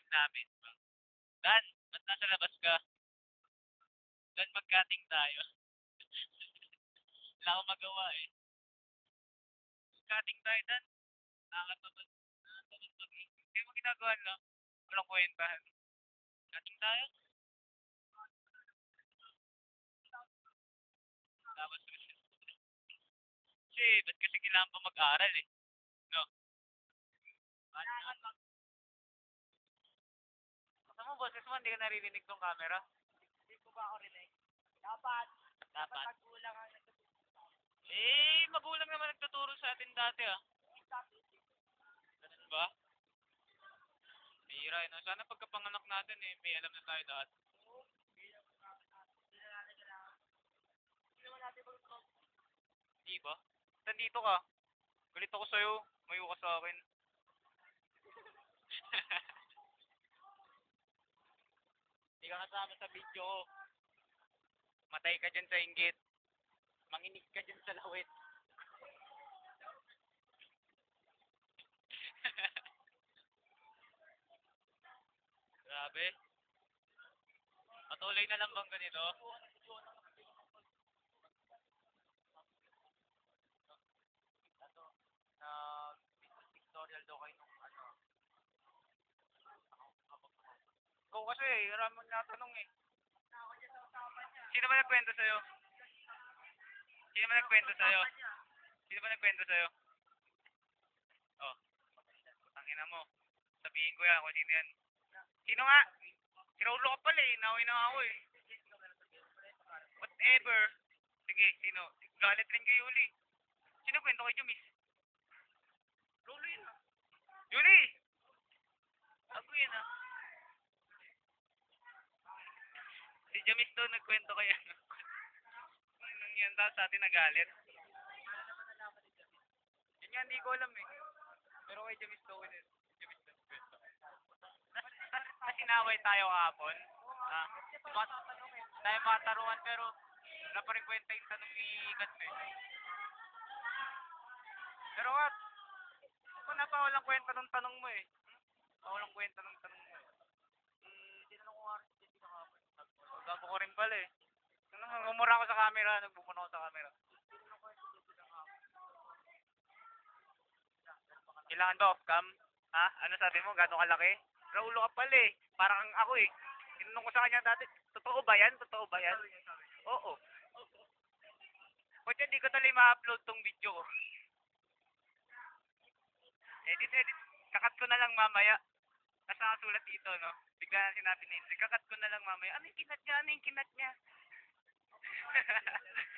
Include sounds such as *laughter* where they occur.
live namin. Dan, ba't nasa labas ka? Dan, mag-cutting tayo. *laughs* Wala akong magawa eh. Cutting tayo, Dan. Nakakatamad. Nakakatamad mag Hindi mo ginagawa lang. Walang kwentahan. Cutting tayo? Tapos, *laughs* kasi, ba't kasi kailangan pa mag-aral eh? No? Mo, boses mo, hindi ka naririnig tong camera? Hindi ko ba ako rinig? Dapat, Dapat. magulang ang Eh, magulang naman nagtuturo sa atin dati ah. Ganun ba? Bira eh. no? Sana pagkapanganak natin eh, may alam na tayo lahat. Di ba? Nandito ka. Galit ako sa'yo. Mayo ka sa akin. Hindi ka kasama sa video ko. Matay ka dyan sa inggit. Manginig ka dyan sa lawit. *laughs* Grabe. Patuloy na lang bang ganito? Ano, na pictorial daw kayo nung ano. Ikaw kasi, maraming natanong eh. Sino ba nagkwento sa'yo? Sino ba nagkwento sa'yo? Sino ba nagkwento sa'yo? Oh. Tangina mo. Sabihin ko yan kung sino yan. Sino nga? Sinaulo ka pala eh. Naway na ako eh. Whatever. Sige, sino? Galit rin kay Yuli. Sino kwento kay Jumis? Lolo yun ah. Yuli! Ako yun ah. Jamis daw nagkwento kaya. Anong yan daw sa atin nagalit? Yun nga, hindi ko alam eh. Pero kay Jamis daw yun. Jamis daw nagkwento. Na sinaway tayo kahapon. Ah, mas, tayo mga tarungan pero wala pa rin kwenta yung tanong ni Katme. Pero what? Ako na pa walang kwenta ng tanong mo eh. Pa walang kwenta ng tanong mo eh. Hmm, tinanong ko nga rin si Jessica kahapon. Gabo ko rin pala eh. Nung umura ako sa camera, nagbumuno ako sa camera. Kailangan ba off cam? Ha? Ano sabi mo? Gano'ng kalaki? Raulo ka pala eh. Parang kang ako eh. Tinanong ko sa kanya dati, totoo ba yan? Totoo ba yan? Oo. Ba't hindi ko tuloy ma-upload tong video ko? Edit, edit. Kakat ko na lang mamaya. Nasa nakasulat dito, no? Bigla na sinabi ni Indri, kakat ko na lang mamaya. Ano yung kinat niya? Ano yung kinat niya? *laughs*